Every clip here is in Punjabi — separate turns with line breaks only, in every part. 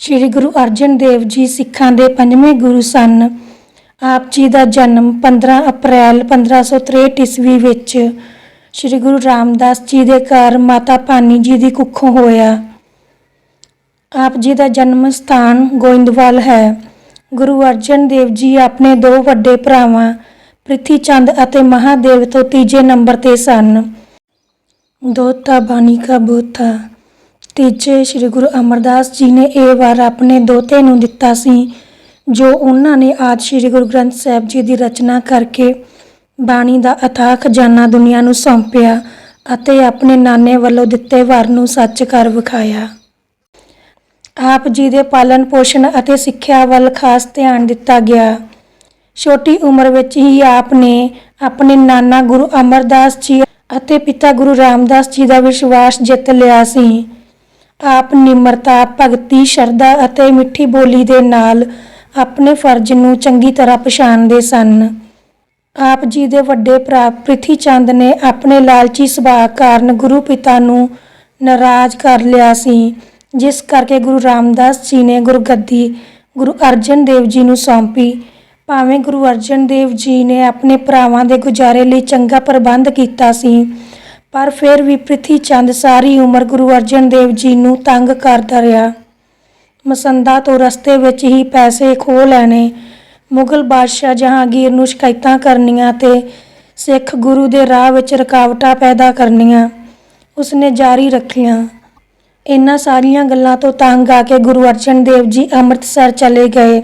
ਸ੍ਰੀ ਗੁਰੂ ਅਰਜਨ ਦੇਵ ਜੀ ਸਿੱਖਾਂ ਦੇ ਪੰਜਵੇਂ ਗੁਰੂ ਸਨ। ਆਪ ਜੀ ਦਾ ਜਨਮ 15 ਅਪ੍ਰੈਲ 1563 ਈਸਵੀ ਵਿੱਚ ਸ੍ਰੀ ਗੁਰੂ ਰਾਮਦਾਸ ਜੀ ਦੇ ਘਰ ਮਾਤਾ ਭਾਨੀ ਜੀ ਦੀ ਕੁੱਖੋਂ ਹੋਇਆ। ਆਪ ਜੀ ਦਾ ਜਨਮ ਸਥਾਨ ਗੋਇੰਦਵਾਲ ਹੈ। ਗੁਰੂ ਅਰਜਨ ਦੇਵ ਜੀ ਆਪਣੇ ਦੋ ਵੱਡੇ ਭਰਾਵਾਂ, ਪ੍ਰਿਥੀ ਚੰਦ ਅਤੇ ਮਹਾਦੇਵ ਤੋਂ ਤੀਜੇ ਨੰਬਰ ਤੇ ਸਨ। ਦੋਤਾ ਬਾਣੀ ਕਾ ਬੋਤਾ। ਤੀਜੇ ਸ੍ਰੀ ਗੁਰੂ ਅਮਰਦਾਸ ਜੀ ਨੇ ਇਹ ਵਾਰ ਆਪਣੇ ਦੋਤੇ ਨੂੰ ਦਿੱਤਾ ਸੀ, ਜੋ ਉਹਨਾਂ ਨੇ ਆਦ ਸ੍ਰੀ ਗੁਰੂ ਗ੍ਰੰਥ ਸਾਹਿਬ ਜੀ ਦੀ ਰਚਨਾ ਕਰਕੇ ਬਾਣੀ ਦਾ ਅਥਾਹ ਖਜ਼ਾਨਾ ਦੁਨੀਆ ਨੂੰ ਸੌਂਪਿਆ ਅਤੇ ਆਪਣੇ ਨਾਨੇ ਵੱਲੋਂ ਦਿੱਤੇ ਵਰ ਨੂੰ ਸੱਚ ਕਰ ਵਿਖਾਇਆ। ਆਪ ਜੀ ਦੇ ਪਾਲਣ ਪੋਸ਼ਣ ਅਤੇ ਸਿੱਖਿਆ ਵੱਲ ਖਾਸ ਧਿਆਨ ਦਿੱਤਾ ਗਿਆ। ਛੋਟੀ ਉਮਰ ਵਿੱਚ ਹੀ ਆਪ ਨੇ ਆਪਣੇ ਨਾਨਾ ਗੁਰੂ ਅਮਰਦਾਸ ਜੀ ਅਤੇ ਪਿਤਾ ਗੁਰੂ ਰਾਮਦਾਸ ਜੀ ਦਾ ਵਿਸ਼ਵਾਸ ਜਿੱਤ ਲਿਆ ਸੀ। ਆਪ ਨਿਮਰਤਾ, ਭਗਤੀ, ਸ਼ਰਧਾ ਅਤੇ ਮਿੱਠੀ ਬੋਲੀ ਦੇ ਨਾਲ ਆਪਣੇ ਫਰਜ਼ ਨੂੰ ਚੰਗੀ ਤਰ੍ਹਾਂ ਪਛਾਣਦੇ ਸਨ। ਆਪ ਜੀ ਦੇ ਵੱਡੇ ਭਰਾ ਪ੍ਰਿਥੀ ਚੰਦ ਨੇ ਆਪਣੇ ਲਾਲਚੀ ਸੁਭਾਅ ਕਾਰਨ ਗੁਰੂ ਪਿਤਾ ਨੂੰ ਨਾਰਾਜ਼ ਕਰ ਲਿਆ ਸੀ, ਜਿਸ ਕਰਕੇ ਗੁਰੂ ਰਾਮਦਾਸ ਜੀ ਨੇ ਗੁਰਗੱਦੀ, ਗੁਰੂ ਅਰਜਨ ਦੇਵ ਜੀ ਨੂੰ ਸੌਂਪੀ। ਭਾਵੇਂ ਗੁਰੂ ਅਰਜਨ ਦੇਵ ਜੀ ਨੇ ਆਪਣੇ ਭਰਾਵਾਂ ਦੇ ਗੁਜ਼ਾਰੇ ਲਈ ਚੰਗਾ ਪ੍ਰਬੰਧ ਕੀਤਾ ਸੀ ਪਰ ਫਿਰ ਵੀ ਪ੍ਰਿਥੀ ਚੰਦ ਸਾਰੀ ਉਮਰ ਗੁਰੂ ਅਰਜਨ ਦੇਵ ਜੀ ਨੂੰ ਤੰਗ ਕਰਦਾ ਰਿਹਾ। ਮਸੰਦਾ ਤੋਂ ਰਸਤੇ ਵਿੱਚ ਹੀ ਪੈਸੇ ਖੋਹ ਲੈਣੇ, ਮੁਗਲ ਬਾਦਸ਼ਾਹ ਜਹਾਂਗੀਰ ਨੂੰ ਸ਼ਿਕਾਇਤਾਂ ਕਰਨੀਆਂ ਤੇ ਸਿੱਖ ਗੁਰੂ ਦੇ ਰਾਹ ਵਿੱਚ ਰੁਕਾਵਟਾਂ ਪੈਦਾ ਕਰਨੀਆਂ, ਉਸਨੇ ਜਾਰੀ ਰੱਖੀਆਂ। ਇਹਨਾਂ ਸਾਰੀਆਂ ਗੱਲਾਂ ਤੋਂ ਤੰਗ ਆ ਕੇ ਗੁਰੂ ਅਰਜਨ ਦੇਵ ਜੀ ਅੰਮ੍ਰਿਤਸਰ ਚਲੇ ਗਏ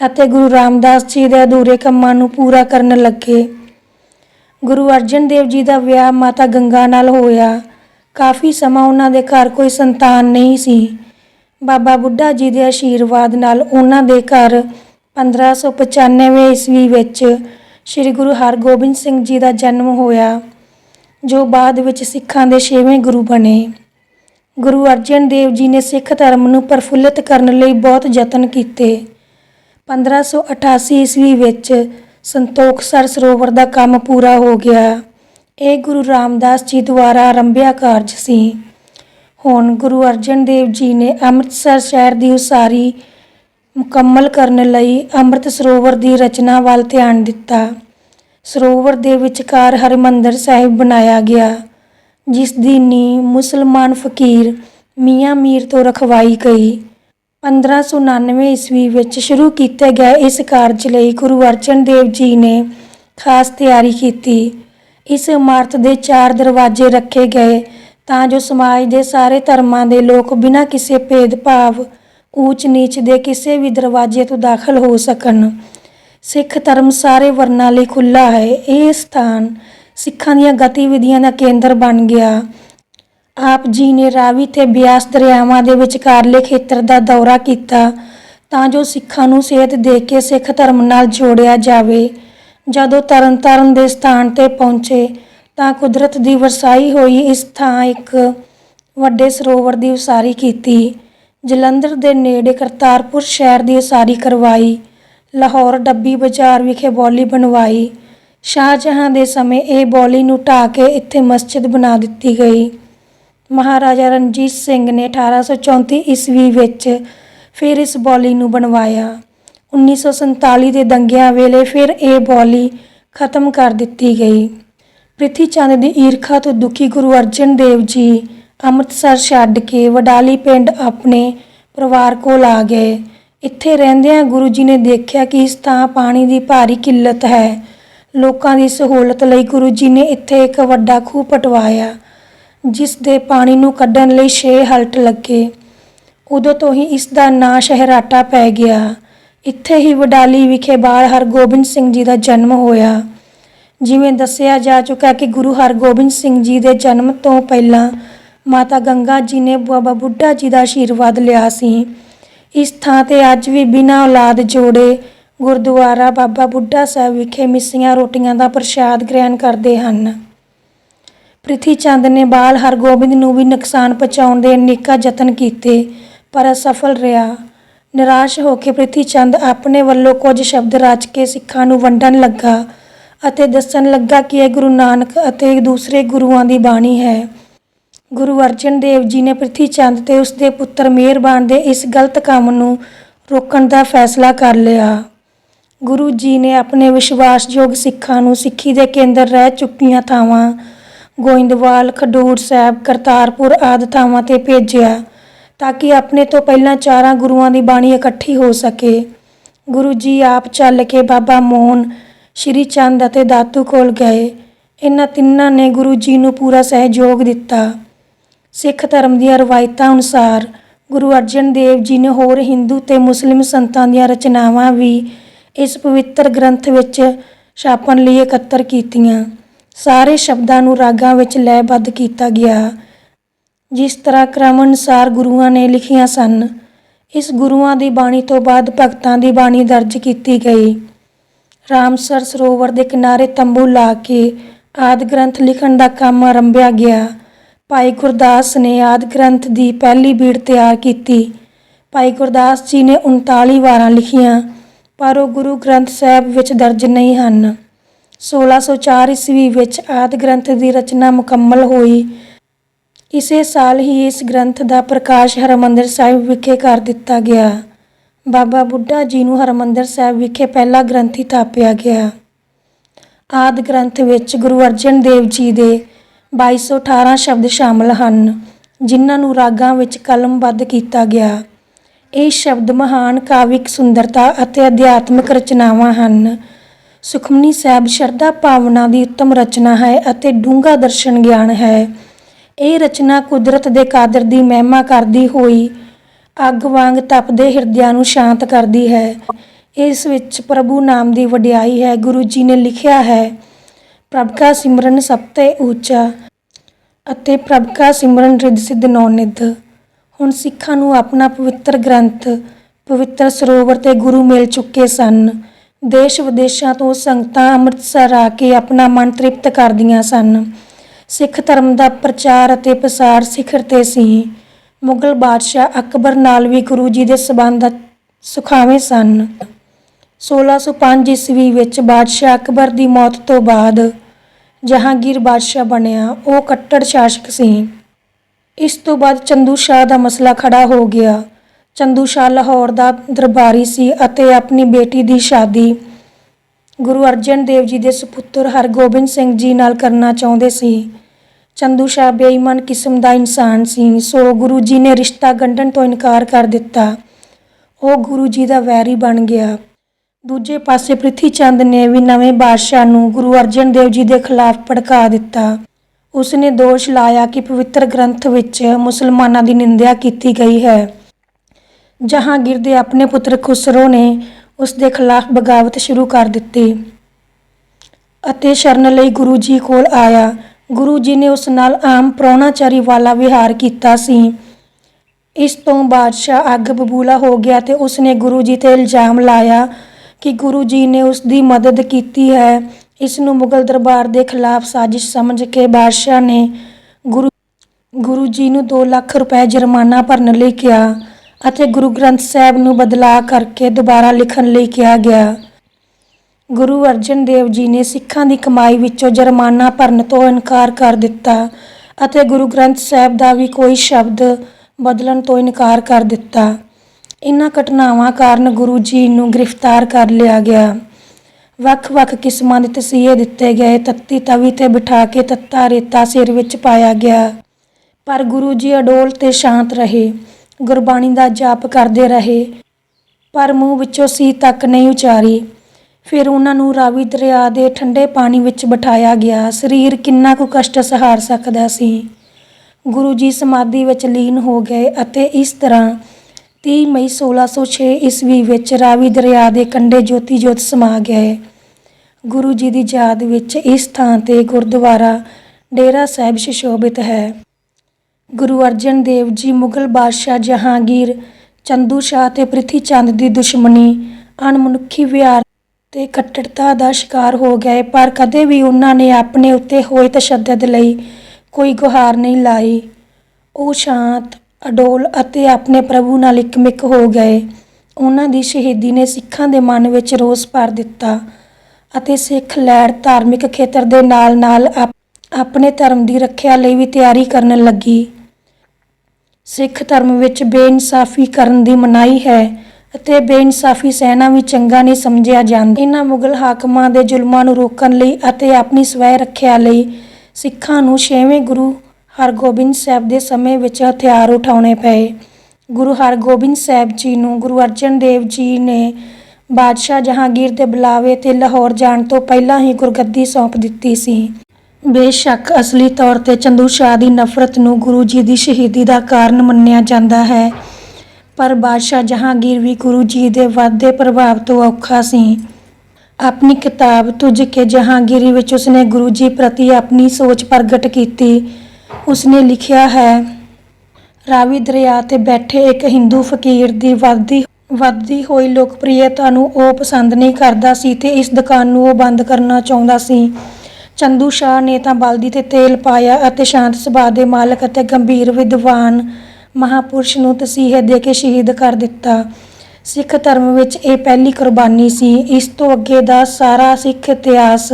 ਅਤੇ ਗੁਰੂ ਰਾਮਦਾਸ ਜੀ ਦੇ ਅਧੂਰੇ ਕੰਮਾਂ ਨੂੰ ਪੂਰਾ ਕਰਨ ਲੱਗੇ। ਗੁਰੂ ਅਰਜਨ ਦੇਵ ਜੀ ਦਾ ਵਿਆਹ ਮਾਤਾ ਗੰਗਾ ਨਾਲ ਹੋਇਆ। ਕਾਫੀ ਸਮਾਂ ਉਹਨਾਂ ਦੇ ਘਰ ਕੋਈ ਸੰਤਾਨ ਨਹੀਂ ਸੀ। ਬਾਬਾ ਬੁੱਢਾ ਜੀ ਦੇ ਆਸ਼ੀਰਵਾਦ ਨਾਲ ਉਹਨਾਂ ਦੇ ਘਰ 1595 ਈਸਵੀ ਵਿੱਚ ਸ੍ਰੀ ਗੁਰੂ ਹਰਗੋਬਿੰਦ ਸਿੰਘ ਜੀ ਦਾ ਜਨਮ ਹੋਇਆ, ਜੋ ਬਾਅਦ ਵਿੱਚ ਸਿੱਖਾਂ ਦੇ ਛੇਵੇਂ ਗੁਰੂ ਬਣੇ। ਗੁਰੂ ਅਰਜਨ ਦੇਵ ਜੀ ਨੇ ਸਿੱਖ ਧਰਮ ਨੂੰ ਪ੍ਰਫੁੱਲਿਤ ਕਰਨ ਲਈ ਬਹੁਤ ਯਤਨ ਕੀਤੇ। 1588 ਈਸਵੀ ਵਿੱਚ ਸੰਤੋਖਸਰ ਸਰੋਵਰ ਦਾ ਕੰਮ ਪੂਰਾ ਹੋ ਗਿਆ। ਇਹ ਗੁਰੂ ਰਾਮਦਾਸ ਜੀ ਦੁਆਰਾ ਆਰੰਭਿਆ ਕਾਰਜ ਸੀ। ਹੁਣ ਗੁਰੂ ਅਰਜਨ ਦੇਵ ਜੀ ਨੇ ਅੰਮ੍ਰਿਤਸਰ ਸ਼ਹਿਰ ਦੀ ਉਸਾਰੀ ਮੁਕੰਮਲ ਕਰਨ ਲਈ ਅੰਮ੍ਰਿਤ ਸਰੋਵਰ ਦੀ ਰਚਨਾ ਵੱਲ ਧਿਆਨ ਦਿੱਤਾ। ਸਰੋਵਰ ਦੇ ਵਿਚਕਾਰ ਹਰਿਮੰਦਰ ਸਾਹਿਬ ਬਣਾਇਆ ਗਿਆ, ਜਿਸ ਦੀ ਨੀਂਹ ਮੁਸਲਮਾਨ ਫਕੀਰ ਮੀਆਂ ਮੀਰ ਤੋਂ ਰਖਵਾਈ ਗਈ। 1599 ਈਸਵੀ ਵਿੱਚ ਸ਼ੁਰੂ ਕੀਤੇ ਗਏ ਇਸ ਕਾਰਜ ਲਈ ਗੁਰੂ ਅਰਜਨ ਦੇਵ ਜੀ ਨੇ ਖਾਸ ਤਿਆਰੀ ਕੀਤੀ। ਇਸ ਇਮਾਰਤ ਦੇ ਚਾਰ ਦਰਵਾਜ਼ੇ ਰੱਖੇ ਗਏ ਤਾਂ ਜੋ ਸਮਾਜ ਦੇ ਸਾਰੇ ਧਰਮਾਂ ਦੇ ਲੋਕ ਬਿਨਾਂ ਕਿਸੇ ਭੇਦਭਾਵ ਊਚ ਨੀਚ ਦੇ ਕਿਸੇ ਵੀ ਦਰਵਾਜ਼ੇ ਤੋਂ ਦਾਖਲ ਹੋ ਸਕਣ। ਸਿੱਖ ਧਰਮ ਸਾਰੇ ਵਰਨਾਂ ਲਈ ਖੁੱਲ੍ਹਾ ਹੈ। ਇਹ ਸਥਾਨ ਸਿੱਖਾਂ ਦੀਆਂ ਗਤੀਵਿਧੀਆਂ ਦਾ ਕੇਂਦਰ ਬਣ ਗਿਆ। ਆਪ ਜੀ ਨੇ ਰਾਵੀ ਤੇ ਬਿਆਸ ਦਰਿਆਵਾਂ ਦੇ ਵਿਚਕਾਰਲੇ ਖੇਤਰ ਦਾ ਦੌਰਾ ਕੀਤਾ ਤਾਂ ਜੋ ਸਿੱਖਾਂ ਨੂੰ ਸੇਧ ਦੇ ਕੇ ਸਿੱਖ ਧਰਮ ਨਾਲ ਜੋੜਿਆ ਜਾਵੇ। ਜਦੋਂ ਤਰਨਤਾਰਨ ਦੇ ਸਥਾਨ ਤੇ ਪਹੁੰਚੇ ਤਾਂ ਕੁਦਰਤ ਦੀ ਵਰਸਾਈ ਹੋਈ ਇਸ ਥਾਂ ਇੱਕ ਵੱਡੇ ਸਰੋਵਰ ਦੀ ਉਸਾਰੀ ਕੀਤੀ। ਜਲੰਧਰ ਦੇ ਨੇੜੇ ਕਰਤਾਰਪੁਰ ਸ਼ਹਿਰ ਦੀ ਉਸਾਰੀ ਕਰਵਾਈ। ਲਾਹੌਰ ਡੱਬੀ ਬਾਜ਼ਾਰ ਵਿਖੇ ਬੌਲੀ ਬਣਵਾਈ। ਸ਼ਾਹਜਹਾਂ ਦੇ ਸਮੇਂ ਇਹ ਬੌਲੀ ਨੂੰ ਢਾਹ ਕੇ ਇੱਥੇ ਮਸਜਿਦ ਬਣਾ ਦਿੱਤੀ ਗਈ। ਮਹਾਰਾਜਾ ਰਣਜੀਤ ਸਿੰਘ ਨੇ 1834 ਈਸਵੀ ਵਿੱਚ ਫਿਰ ਇਸ ਬੌਲੀ ਨੂੰ ਬਣਵਾਇਆ। 1947 ਦੇ ਦੰਗਿਆਂ ਵੇਲੇ ਫਿਰ ਇਹ ਬੌਲੀ ਖਤਮ ਕਰ ਦਿੱਤੀ ਗਈ। ਪ੍ਰਿਥੀ ਚੰਦ ਦੀ ਈਰਖਾ ਤੋਂ ਦੁਖੀ ਗੁਰੂ ਅਰਜਨ ਦੇਵ ਜੀ ਅੰਮ੍ਰਿਤਸਰ ਛੱਡ ਕੇ ਵਡਾਲੀ ਪਿੰਡ ਆਪਣੇ ਪਰਿਵਾਰ ਕੋਲ ਆ ਗਏ। ਇੱਥੇ ਰਹਿੰਦਿਆਂ ਗੁਰੂ ਜੀ ਨੇ ਦੇਖਿਆ ਕਿ ਇਸ ਥਾਂ ਪਾਣੀ ਦੀ ਭਾਰੀ ਕਿੱਲਤ ਹੈ। ਲੋਕਾਂ ਦੀ ਸਹੂਲਤ ਲਈ ਗੁਰੂ ਜੀ ਨੇ ਇੱਥੇ ਇੱਕ ਵੱਡਾ ਖੂਹ ਪਟਵਾਇਆ। ਜਿਸ ਦੇ ਪਾਣੀ ਨੂੰ ਕੱਢਣ ਲਈ 6 ਹਲਟ ਲੱਗੇ। ਉਦੋਂ ਤੋਂ ਹੀ ਇਸ ਦਾ ਨਾਂ ਸ਼ਹਿਰਾਟਾ ਪੈ ਗਿਆ। ਇੱਥੇ ਹੀ ਵਡਾਲੀ ਵਿਖੇ ਬਾਲ ਹਰਗੋਬਿੰਦ ਸਿੰਘ ਜੀ ਦਾ ਜਨਮ ਹੋਇਆ। ਜਿਵੇਂ ਦੱਸਿਆ ਜਾ ਚੁੱਕਾ ਕਿ ਗੁਰੂ ਹਰਗੋਬਿੰਦ ਸਿੰਘ ਜੀ ਦੇ ਜਨਮ ਤੋਂ ਪਹਿਲਾਂ ਮਾਤਾ ਗੰਗਾ ਜੀ ਨੇ ਬਾਬਾ ਬੁੱਢਾ ਜੀ ਦਾ ਆਸ਼ੀਰਵਾਦ ਲਿਆ ਸੀ। ਇਸ ਥਾਂ ਤੇ ਅੱਜ ਵੀ ਬਿਨਾਂ ਔਲਾਦ ਜੋੜੇ ਗੁਰਦੁਆਰਾ ਬਾਬਾ ਬੁੱਢਾ ਸਾਹਿਬ ਵਿਖੇ ਮਿੱਸੀਆਂ ਰੋਟੀਆਂ ਦਾ ਪ੍ਰਸ਼ਾਦ ਗ੍ਰਹਿਣ ਕਰਦੇ ਹਨ। ਪ੍ਰਿਥੀ ਚੰਦ ਨੇ ਬਾਲ ਹਰਗੋਬਿੰਦ ਨੂੰ ਵੀ ਨੁਕਸਾਨ ਪਹੁੰਚਾਉਣ ਦੇ ਅਨੇਕਾਂ ਯਤਨ ਕੀਤੇ, ਪਰ ਅਸਫਲ ਰਿਹਾ। ਨਿਰਾਸ਼ ਹੋ ਕੇ ਪ੍ਰਿਥੀ ਚੰਦ ਆਪਣੇ ਵੱਲੋਂ ਕੁਝ ਸ਼ਬਦ ਰਚ ਕੇ ਸਿੱਖਾਂ ਨੂੰ ਵੰਡਣ ਲੱਗਾ ਅਤੇ ਦੱਸਣ ਲੱਗਾ ਕਿ ਇਹ ਗੁਰੂ ਨਾਨਕ ਅਤੇ ਦੂਸਰੇ ਗੁਰੂਆਂ ਦੀ ਬਾਣੀ ਹੈ। ਗੁਰੂ ਅਰਜਨ ਦੇਵ ਜੀ ਨੇ ਪ੍ਰਿਥੀ ਚੰਦ ਤੇ ਉਸ ਦੇ ਪੁੱਤਰ ਮਿਹਰਬਾਨ ਦੇ ਇਸ ਗਲਤ ਕੰਮ ਨੂੰ ਰੋਕਣ ਦਾ ਫੈਸਲਾ ਕਰ ਲਿਆ। ਗੁਰੂ ਜੀ ਨੇ ਆਪਣੇ ਵਿਸ਼ਵਾਸਯੋਗ ਸਿੱਖਾਂ ਨੂੰ ਸਿੱਖੀ ਦੇ ਕੇਂਦਰ ਰਹਿ ਚੁੱਕੀਆਂ ਥਾਵਾਂ ਗੋਇੰਦਵਾਲ, ਖਡੂਰ ਸਾਹਿਬ, ਕਰਤਾਰਪੁਰ ਆਦਿ ਥਾਵਾਂ ਤੇ ਭੇਜਿਆ ਤਾਂ ਕਿ ਆਪਣੇ ਤੋਂ ਪਹਿਲਾਂ ਚਾਰਾਂ ਗੁਰੂਆਂ ਦੀ ਬਾਣੀ ਇਕੱਠੀ ਹੋ ਸਕੇ। ਗੁਰੂ ਜੀ ਆਪ ਚੱਲ ਕੇ ਬਾਬਾ ਮੋਹਨ, ਸ਼੍ਰੀ ਚੰਦ ਅਤੇ ਦਾਤੂ ਕੋਲ ਗਏ। ਇਹਨਾਂ ਤਿੰਨਾਂ ਨੇ ਗੁਰੂ ਜੀ ਨੂੰ ਪੂਰਾ ਸਹਿਯੋਗ ਦਿੱਤਾ। ਸਿੱਖ ਧਰਮ ਦੀਆਂ ਰਵਾਇਤਾਂ ਅਨੁਸਾਰ ਗੁਰੂ ਅਰਜਨ ਦੇਵ ਜੀ ਨੇ ਹੋਰ ਹਿੰਦੂ ਤੇ ਮੁਸਲਿਮ ਸੰਤਾਂ ਦੀਆਂ ਰਚਨਾਵਾਂ ਵੀ ਇਸ ਪਵਿੱਤਰ ਗ੍ਰੰਥ ਵਿੱਚ ਛਾਪਣ ਲਈ ਇਕੱਤਰ ਕੀਤੀਆਂ। ਸਾਰੇ ਸ਼ਬਦਾਂ ਨੂੰ ਰਾਗਾਂ ਵਿੱਚ ਲੈਅਬੱਧ ਕੀਤਾ ਗਿਆ। ਜਿਸ ਤਰ੍ਹਾਂ ਕ੍ਰਮ ਅਨੁਸਾਰ ਗੁਰੂਆਂ ਨੇ ਲਿਖੀਆਂ ਸਨ, ਇਸ ਗੁਰੂਆਂ ਦੀ ਬਾਣੀ ਤੋਂ ਬਾਅਦ ਭਗਤਾਂ ਦੀ ਬਾਣੀ ਦਰਜ ਕੀਤੀ ਗਈ। ਰਾਮਸਰ ਸਰੋਵਰ ਦੇ ਕਿਨਾਰੇ ਤੰਬੂ ਲਾ ਕੇ ਆਦਿ ਗ੍ਰੰਥ ਲਿਖਣ ਦਾ ਕੰਮ ਆਰੰਭਿਆ ਗਿਆ। ਭਾਈ ਗੁਰਦਾਸ ਨੇ ਆਦਿ ਗ੍ਰੰਥ ਦੀ ਪਹਿਲੀ ਬੀੜ ਤਿਆਰ ਕੀਤੀ। ਭਾਈ ਗੁਰਦਾਸ ਜੀ ਨੇ 39 ਵਾਰਾਂ ਲਿਖੀਆਂ, ਪਰ ਉਹ ਗੁਰੂ ਗ੍ਰੰਥ ਸਾਹਿਬ ਵਿੱਚ ਦਰਜ ਨਹੀਂ ਹਨ। 1604 ਈਸਵੀ ਵਿੱਚ ਆਦਿ ਗ੍ਰੰਥ ਦੀ ਰਚਨਾ ਮੁਕੰਮਲ ਹੋਈ। ਇਸੇ ਸਾਲ ਹੀ ਇਸ ਗ੍ਰੰਥ ਦਾ ਪ੍ਰਕਾਸ਼ ਹਰਮੰਦਰ ਸਾਹਿਬ ਵਿਖੇ ਕਰ ਦਿੱਤਾ ਗਿਆ। ਬਾਬਾ ਬੁੱਢਾ ਜੀ ਨੂੰ ਹਰਮੰਦਰ ਸਾਹਿਬ ਵਿਖੇ ਪਹਿਲਾ ਗ੍ਰੰਥੀ ਥਾਪਿਆ ਗਿਆ। ਆਦਿ ਗ੍ਰੰਥ ਵਿੱਚ ਗੁਰੂ ਅਰਜਨ ਦੇਵ ਜੀ ਦੇ 2218 ਸ਼ਬਦ ਸ਼ਾਮਲ ਹਨ, ਜਿਨ੍ਹਾਂ ਨੂੰ ਰਾਗਾਂ ਵਿੱਚ ਕਲਮਬੱਧ ਕੀਤਾ ਗਿਆ। ਇਹ ਸ਼ਬਦ ਮਹਾਨ ਕਾਵਿਕ ਸੁੰਦਰਤਾ ਅਤੇ ਅਧਿਆਤਮਿਕ ਰਚਨਾਵਾਂ ਹਨ। ਸੁਖਮਨੀ ਸਾਹਿਬ ਸ਼ਰਧਾ ਭਾਵਨਾ ਦੀ ਉੱਤਮ ਰਚਨਾ ਹੈ ਅਤੇ ਡੂੰਘਾ ਦਰਸ਼ਨ ਗਿਆਨ ਹੈ। ਇਹ ਰਚਨਾ ਕੁਦਰਤ ਦੇ ਕਾਦਰ ਦੀ ਮਹਿਮਾ ਕਰਦੀ ਹੋਈ ਅੱਗ ਵਾਂਗ ਤਪਦੇ ਹਿਰਦਿਆਂ ਨੂੰ ਸ਼ਾਂਤ ਕਰਦੀ ਹੈ। ਇਸ ਵਿੱਚ ਪ੍ਰਭੂ ਨਾਮ ਦੀ ਵਡਿਆਈ ਹੈ, ਗੁਰੂ ਜੀ ਨੇ ਲਿਖਿਆ ਹੈ ਪ੍ਰਭ ਕਾ ਸਿਮਰਨ ਸਭ ਤੇ ਉੱਚਾ ਅਤੇ ਪ੍ਰਭ ਕਾ ਸਿਮਰਨ ਰਿਧ ਸਿੱਧ ਨੌ ਨਿਧ। ਹੁਣ ਸਿੱਖਾਂ ਨੂੰ ਆਪਣਾ ਪਵਿੱਤਰ ਗ੍ਰੰਥ, ਪਵਿੱਤਰ ਸਰੋਵਰ ਤੇ ਗੁਰੂ ਮਿਲ ਚੁੱਕੇ ਸਨ। ਦੇਸ਼ ਵਿਦੇਸ਼ਾਂ ਤੋਂ ਸੰਗਤਾਂ ਅੰਮ੍ਰਿਤਸਰ ਆ ਕੇ ਆਪਣਾ ਮਨ ਤ੍ਰਿਪਤ ਕਰਦੀਆਂ ਸਨ। ਸਿੱਖ ਧਰਮ ਦਾ ਪ੍ਰਚਾਰ ਅਤੇ ਪ੍ਰਸਾਰ ਸਿਖਰ ਤੇ ਸੀ। ਮੁਗਲ ਬਾਦਸ਼ਾਹ ਅਕਬਰ ਨਾਲ ਵੀ ਗੁਰੂ ਜੀ ਦੇ ਸਬੰਧ ਸੁਖਾਵੇਂ ਸਨ। 1605 ਈਸਵੀ ਵਿੱਚ ਬਾਦਸ਼ਾਹ ਅਕਬਰ ਦੀ ਮੌਤ ਤੋਂ ਬਾਅਦ ਜਹਾਂਗੀਰ ਬਾਦਸ਼ਾਹ ਬਣਿਆ। ਉਹ ਕੱਟੜ ਸ਼ਾਸਕ ਸੀ। ਇਸ ਤੋਂ ਬਾਅਦ ਚੰਦੂ ਸ਼ਾਹ ਦਾ ਮਸਲਾ ਖੜਾ ਹੋ ਗਿਆ। ਚੰਦੂ ਸ਼ਾਹ ਲਾਹੌਰ ਦਾ ਦਰਬਾਰੀ ਸੀ ਅਤੇ ਆਪਣੀ ਬੇਟੀ ਦੀ ਸ਼ਾਦੀ ਗੁਰੂ ਅਰਜਨ ਦੇਵ ਜੀ ਦੇ ਸੁਪੁੱਤਰ ਹਰਗੋਬਿੰਦ ਸਿੰਘ ਜੀ ਨਾਲ ਕਰਨਾ ਚਾਹੁੰਦੇ ਸੀ। ਚੰਦੂ ਸ਼ਾਹ ਬੇਈਮਾਨ ਕਿਸਮ ਦਾ ਇਨਸਾਨ ਸੀ। ਸੋ ਗੁਰੂ ਜੀ ਨੇ ਰਿਸ਼ਤਾ ਗੰਢਣ ਤੋਂ ਇਨਕਾਰ ਕਰ ਦਿੱਤਾ। ਉਹ ਗੁਰੂ ਜੀ ਦਾ ਵੈਰੀ ਬਣ ਗਿਆ। ਦੂਜੇ ਪਾਸੇ ਪ੍ਰਿਥੀ ਚੰਦ ਨੇ ਵੀ ਨਵੇਂ ਬਾਦਸ਼ਾਹ ਨੂੰ ਗੁਰੂ ਅਰਜਨ ਦੇਵ ਜੀ ਦੇ ਖਿਲਾਫ ਭੜਕਾ ਦਿੱਤਾ। ਉਸ ਨੇ ਦੋਸ਼ ਲਾਇਆ ਕਿ ਪਵਿੱਤਰ ਗ੍ਰੰਥ ਵਿੱਚ ਮੁਸਲਮਾਨਾਂ ਦੀ ਨਿੰਦਿਆ ਕੀਤੀ ਗਈ ਹੈ। ਜਹਾਂਗੀਰ ਦੇ ਆਪਣੇ ਪੁੱਤਰ ਖੁਸਰੋ ਨੇ ਉਸ ਦੇ ਖਿਲਾਫ ਬਗਾਵਤ ਸ਼ੁਰੂ ਕਰ ਦਿੱਤੀ ਅਤੇ ਸ਼ਰਨ ਲਈ ਗੁਰੂ ਜੀ ਕੋਲ ਆਇਆ। ਗੁਰੂ ਜੀ ਨੇ ਉਸ ਨਾਲ ਆਮ ਪ੍ਰਾਹੁਣਾਚਾਰੀ ਵਾਲਾ ਵਿਹਾਰ ਕੀਤਾ ਸੀ। ਇਸ ਤੋਂ ਬਾਦਸ਼ਾਹ ਅੱਗ ਬਬੂਲਾ ਹੋ ਗਿਆ ਤੇ ਉਸ ਨੇ ਗੁਰੂ ਜੀ ਤੇ ਇਲਜ਼ਾਮ ਲਾਇਆ ਕਿ ਗੁਰੂ ਜੀ ਨੇ ਉਸ ਦੀ ਮਦਦ ਕੀਤੀ ਹੈ। ਇਸ ਨੂੰ ਮੁਗਲ ਦਰਬਾਰ ਦੇ ਖਿਲਾਫ ਸਾਜ਼ਿਸ਼ ਸਮਝ ਕੇ ਬਾਦਸ਼ਾਹ ਨੇ ਗੁਰੂ ਗੁਰੂ ਜੀ ਨੂੰ 2 ਲੱਖ ਰੁਪਏ ਜੁਰਮਾਨਾ ਭਰਨ ਲਈ ਕਿਹਾ। ਅਤੇ ਗੁਰੂ ਗ੍ਰੰਥ ਸਾਹਿਬ ਨੂੰ ਬਦਲਾ ਕਰਕੇ ਦੁਬਾਰਾ ਲਿਖਣ ਲਈ ਕਿਹਾ ਗਿਆ। ਗੁਰੂ ਅਰਜਨ ਦੇਵ ਜੀ ਨੇ ਸਿੱਖਾਂ ਦੀ ਕਮਾਈ ਵਿੱਚੋਂ ਜੁਰਮਾਨਾ ਭਰਨ ਤੋਂ ਇਨਕਾਰ ਕਰ ਦਿੱਤਾ ਅਤੇ ਗੁਰੂ ਗ੍ਰੰਥ ਸਾਹਿਬ ਦਾ ਵੀ ਕੋਈ ਸ਼ਬਦ ਬਦਲਣ ਤੋਂ ਇਨਕਾਰ ਕਰ ਦਿੱਤਾ। ਇਨ੍ਹਾਂ ਘਟਨਾਵਾਂ ਕਾਰਨ ਗੁਰੂ ਜੀ ਨੂੰ ਗ੍ਰਿਫਤਾਰ ਕਰ ਲਿਆ ਗਿਆ। ਵੱਖ-ਵੱਖ ਕਿਸਮਾਂ ਦੇ ਤਸੀਹੇ ਦਿੱਤੇ ਗਏ, ਤੱਤੀ ਤਵੀ ਤੇ ਬਿਠਾ ਕੇ ਤੱਤਾ ਰੇਤਾ ਸਿਰ ਵਿੱਚ ਪਾਇਆ ਗਿਆ। ਪਰ ਗੁਰੂ ਜੀ ਅਡੋਲ ਤੇ ਸ਼ਾਂਤ ਰਹੇ। ਗੁਰਬਾਣੀ ਦਾ ਜਾਪ ਕਰਦੇ ਰਹੇ। ਪਰ ਮੂੰਹ ਵਿੱਚੋਂ ਸੀ ਤੱਕ ਨਹੀਂ ਉਚਾਰੀ। ਫਿਰ ਉਹਨਾਂ ਨੂੰ ਰਾਵੀ ਦਰਿਆ ਦੇ ਠੰਡੇ ਪਾਣੀ ਵਿੱਚ ਬਿਠਾਇਆ ਗਿਆ। ਸਰੀਰ ਕਿੰਨਾ ਕੁ ਕਸ਼ਟ ਸਹਾਰ ਸਕਦਾ ਸੀ। ਗੁਰੂ ਜੀ ਸਮਾਧੀ ਵਿੱਚ ਲੀਨ ਹੋ ਗਏ ਅਤੇ ਇਸ ਤਰ੍ਹਾਂ 30 ਮਈ 1606 ਈਸਵੀ ਵਿੱਚ ਰਾਵੀ ਦਰਿਆ ਦੇ ਕੰਢੇ ਜੋਤੀ ਜੋਤ ਸਮਾ ਗਏ। ਗੁਰੂ ਜੀ ਦੀ ਯਾਦ ਵਿੱਚ ਇਸ ਥਾਂ ਤੇ ਗੁਰਦੁਆਰਾ ਡੇਰਾ ਸਾਹਿਬ ਸ਼ਿਸ਼ੋਭਿਤ ਹੈ। ਗੁਰੂ ਅਰਜਨ ਦੇਵ ਜੀ, ਮੁਗਲ ਬਾਦਸ਼ਾਹ ਜਹਾਂਗੀਰ, ਚੰਦੂ ਸ਼ਾਹ ਤੇ ਪ੍ਰਿਥੀ ਚੰਦ ਦੀ ਦੁਸ਼ਮਣੀ, ਅਣਮਨੁੱਖੀ ਵਿਹਾਰ ਤੇ ਕੱਟੜਤਾ ਦਾ ਸ਼ਿਕਾਰ ਹੋ ਗਏ। ਪਰ ਕਦੇ ਵੀ ਉਹਨਾਂ ਨੇ ਆਪਣੇ ਉੱਤੇ ਹੋਏ ਤਸ਼ੱਦਦ ਲਈ ਕੋਈ ਗੁਹਾਰ ਨਹੀਂ ਲਾਈ। ਉਹ ਸ਼ਾਂਤ, ਅਡੋਲ ਅਤੇ ਆਪਣੇ ਪ੍ਰਭੂ ਨਾਲ ਇੱਕਮਿਕ ਹੋ ਗਏ। ਉਹਨਾਂ ਦੀ ਸ਼ਹੀਦੀ ਨੇ ਸਿੱਖਾਂ ਦੇ ਮਨ ਵਿੱਚ ਰੋਸ ਭਰ ਦਿੱਤਾ ਅਤੇ ਸਿੱਖ ਲੈੜ ਧਾਰਮਿਕ ਖੇਤਰ ਦੇ ਨਾਲ-ਨਾਲ ਆਪਣੇ ਧਰਮ ਦੀ ਰੱਖਿਆ ਲਈ ਵੀ ਤਿਆਰੀ ਕਰਨ ਲੱਗੀ। ਸਿੱਖ ਧਰਮ ਵਿੱਚ ਬੇਇਨਸਾਫੀ ਕਰਨ ਦੀ ਮਨਾਹੀ ਹੈ ਅਤੇ ਬੇਇਨਸਾਫੀ ਸਹਿਣਾ ਵੀ ਚੰਗਾ ਨਹੀਂ ਸਮਝਿਆ ਜਾਂਦਾ। ਇਹਨਾਂ ਮੁਗਲ ਹਾਕਮਾਂ ਦੇ ਜ਼ੁਲਮਾਂ ਨੂੰ ਰੋਕਣ ਲਈ ਅਤੇ ਆਪਣੀ ਸਵੈ ਰੱਖਿਆ ਲਈ ਸਿੱਖਾਂ ਨੂੰ ਛੇਵੇਂ ਗੁਰੂ ਹਰਗੋਬਿੰਦ ਸਾਹਿਬ ਦੇ ਸਮੇਂ ਵਿੱਚ ਹਥਿਆਰ ਉਠਾਉਣੇ ਪਏ। ਗੁਰੂ ਹਰਗੋਬਿੰਦ ਸਾਹਿਬ ਜੀ ਨੂੰ ਗੁਰੂ ਅਰਜਨ ਦੇਵ ਜੀ ਨੇ ਬਾਦਸ਼ਾਹ ਜਹਾਂਗੀਰ ਦੇ ਬੁਲਾਵੇ ਤੇ ਲਾਹੌਰ ਜਾਣ ਤੋਂ ਪਹਿਲਾਂ ਹੀ ਗੁਰਗੱਦੀ ਸੌਂਪ ਦਿੱਤੀ ਸੀ। ਬੇਸ਼ੱਕ ਅਸਲੀ ਤੌਰ ਤੇ ਚੰਦੂ ਸ਼ਾਹ ਦੀ ਨਫ਼ਰਤ ਨੂੰ ਗੁਰੂ ਜੀ ਦੀ ਸ਼ਹੀਦੀ ਦਾ ਕਾਰਨ ਮੰਨਿਆ ਜਾਂਦਾ ਹੈ। ਪਰ ਬਾਦਸ਼ਾਹ ਜਹਾਂਗੀਰ ਵੀ ਗੁਰੂ ਜੀ ਦੇ ਵਾਧੇ ਪ੍ਰਭਾਵ ਤੋਂ ਔਖਾ ਸੀ। ਆਪਣੀ ਕਿਤਾਬ ਤੁਝ ਕੇ ਜਹਾਂਗੀਰੀ ਵਿੱਚ ਉਸਨੇ ਗੁਰੂ ਜੀ ਪ੍ਰਤੀ ਆਪਣੀ ਸੋਚ ਪ੍ਰਗਟ ਕੀਤੀ। ਉਸਨੇ ਲਿਖਿਆ ਹੈ, ਰਾਵੀ ਦਰਿਆ ਤੇ ਬੈਠੇ ਇੱਕ ਹਿੰਦੂ ਫਕੀਰ ਦੀ ਵੱਧਦੀ ਵੱਧਦੀ ਹੋਈ ਲੋਕਪ੍ਰਿਯਤਾ ਨੂੰ ਉਹ ਪਸੰਦ ਨਹੀਂ ਕਰਦਾ ਸੀ ਤੇ ਇਸ ਦੁਕਾਨ ਨੂੰ ਉਹ ਬੰਦ ਕਰਨਾ ਚਾਹੁੰਦਾ ਸੀ। ਚੰਦੂ ਸ਼ਾਹ ਨੇ ਤਾਂ ਬਲਦੀ ਤੇ ਤੇਲ ਪਾਇਆ ਅਤੇ ਸ਼ਾਂਤ ਸੁਭਾਅ ਦੇ ਮਾਲਕ ਅਤੇ ਗੰਭੀਰ ਵਿਦਵਾਨ ਮਹਾਪੁਰਸ਼ ਨੂੰ ਤਸੀਹੇ ਦੇ ਕੇ ਸ਼ਹੀਦ ਕਰ ਦਿੱਤਾ। ਸਿੱਖ ਧਰਮ ਵਿੱਚ ਇਹ ਪਹਿਲੀ ਕੁਰਬਾਨੀ ਸੀ। ਇਸ ਤੋਂ ਅੱਗੇ ਦਾ ਸਾਰਾ ਸਿੱਖ ਇਤਿਹਾਸ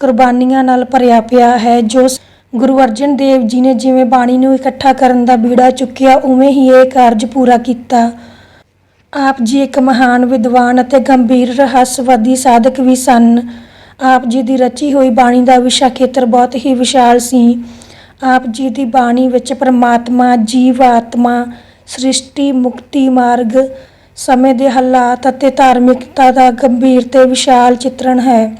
ਕੁਰਬਾਨੀਆਂ ਨਾਲ ਭਰਿਆ ਪਿਆ ਹੈ, ਜੋ ਗੁਰੂ ਅਰਜਨ ਦੇਵ ਜੀ ਨੇ ਜਿਵੇਂ ਬਾਣੀ ਨੂੰ ਇਕੱਠਾ ਕਰਨ ਦਾ ਬੀੜਾ ਚੁੱਕਿਆ, ਉਵੇਂ ਹੀ ਇਹ ਕਾਰਜ ਪੂਰਾ ਕੀਤਾ। ਆਪ ਜੀ ਇੱਕ ਮਹਾਨ ਵਿਦਵਾਨ ਅਤੇ ਗੰਭੀਰ ਰਹੱਸਵਾਦੀ ਸਾਧਕ ਵੀ ਸਨ। ਆਪ ਜੀ ਦੀ ਰਚੀ ਹੋਈ ਬਾਣੀ ਦਾ ਵਿਸ਼ਾ ਖੇਤਰ ਬਹੁਤ ਹੀ ਵਿਸ਼ਾਲ ਸੀ। ਆਪ ਜੀ ਦੀ ਬਾਣੀ ਵਿੱਚ ਪਰਮਾਤਮਾ, ਜੀਵ ਆਤਮਾ, ਸ੍ਰਿਸ਼ਟੀ, ਮੁਕਤੀ, ਮਾਰਗ, ਸਮੇਂ ਦੇ ਹਾਲਾਤ ਅਤੇ ਧਾਰਮਿਕਤਾ ਦਾ ਗੰਭੀਰ ਤੇ ਵਿਸ਼ਾਲ ਚਿੱਤਰਣ ਹੈ।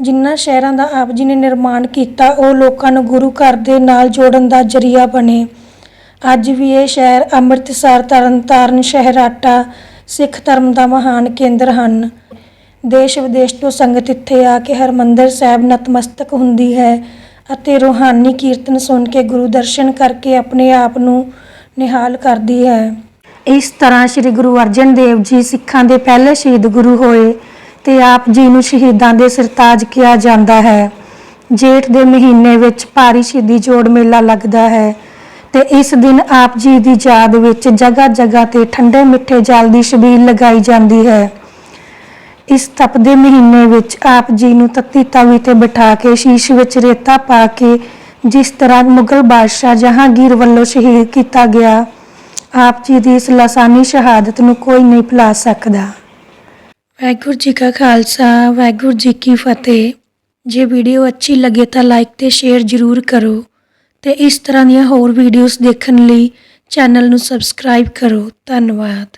ਜਿਨ੍ਹਾਂ ਸ਼ਹਿਰਾਂ ਦਾ ਆਪ ਜੀ ਨੇ ਨਿਰਮਾਣ ਕੀਤਾ, ਉਹ ਲੋਕਾਂ ਨੂੰ ਗੁਰੂ ਘਰ ਦੇ ਨਾਲ ਜੋੜਨ ਦਾ ਜਰੀਆ ਬਣੇ। ਅੱਜ ਵੀ ਇਹ ਸ਼ਹਿਰ ਅੰਮ੍ਰਿਤਸਰ, ਤਰਨਤਾਰਨ ਸ਼ਹਿਰਾਟਾ ਸਿੱਖ ਧਰਮ ਦਾ ਮਹਾਨ ਕੇਂਦਰ ਹਨ। ਦੇਸ਼ ਵਿਦੇਸ਼ ਤੋਂ ਸੰਗਤ ਇੱਥੇ ਆ ਕੇ ਹਰਮੰਦਰ ਸਾਹਿਬ ਨਤਮਸਤਕ ਹੁੰਦੀ ਹੈ ਅਤੇ ਰੂਹਾਨੀ ਕੀਰਤਨ ਸੁਣ ਕੇ ਗੁਰੂ ਦਰਸ਼ਨ ਕਰਕੇ ਆਪਣੇ ਆਪ ਨੂੰ ਨਿਹਾਲ ਕਰਦੀ ਹੈ। ਇਸ ਤਰ੍ਹਾਂ ਸ੍ਰੀ ਗੁਰੂ ਅਰਜਨ ਦੇਵ ਜੀ ਸਿੱਖਾਂ ਦੇ ਪਹਿਲੇ ਸ਼ਹੀਦ ਗੁਰੂ ਹੋਏ ਤੇ ਆਪ ਜੀ ਨੂੰ ਸ਼ਹੀਦਾਂ ਦੇ ਸਰਤਾਜ ਕਿਹਾ ਜਾਂਦਾ ਹੈ। ਜੇਠ ਦੇ ਮਹੀਨੇ ਵਿੱਚ ਭਾਰੀ ਸ਼ਹੀਦੀ ਜੋੜ ਮੇਲਾ ਲੱਗਦਾ ਹੈ ਤੇ ਇਸ ਦਿਨ ਆਪ ਜੀ ਦੀ ਯਾਦ ਵਿੱਚ ਜਗ੍ਹਾ ਜਗ੍ਹਾ ਤੇ ਠੰਡੇ ਮਿੱਠੇ ਜਲ ਦੀ ਛਬੀਲ ਲਗਾਈ ਜਾਂਦੀ ਹੈ। ਇਸ ਤਪਦੇ ਮਹੀਨੇ ਵਿੱਚ ਆਪ ਜੀ ਨੂੰ ਤੱਤੀ ਤਵੀ ਤੇ ਬਿਠਾ ਕੇ ਸ਼ੀਸ਼ ਵਿੱਚ ਰੇਤਾ ਪਾ ਕੇ ਜਿਸ ਤਰ੍ਹਾਂ ਮੁਗਲ ਬਾਦਸ਼ਾਹ ਜਹਾਂਗੀਰ ਵੱਲੋਂ ਸ਼ਹੀਦ ਕੀਤਾ ਗਿਆ, ਆਪ ਜੀ ਦੀ ਇਸ ਲਾਸਾਨੀ ਸ਼ਹਾਦਤ ਨੂੰ ਕੋਈ ਨਹੀਂ ਭੁਲਾ ਸਕਦਾ। ਵਾਹਿਗੁਰੂ ਜੀ ਕਾ ਖਾਲਸਾ, ਵਾਹਿਗੁਰੂ ਜੀ ਕੀ ਫਤਿਹ। ਜੇ ਵੀਡੀਓ ਅੱਛੀ ਲੱਗੇ ਤਾਂ ਲਾਈਕ ਤੇ ਸ਼ੇਅਰ ਜ਼ਰੂਰ ਕਰੋ ਤੇ ਇਸ ਤਰ੍ਹਾਂ ਦੀਆਂ ਹੋਰ ਵੀਡੀਓਜ਼ ਦੇਖਣ ਲਈ ਚੈਨਲ ਨੂੰ ਸਬਸਕ੍ਰਾਈਬ ਕਰੋ। ਧੰਨਵਾਦ।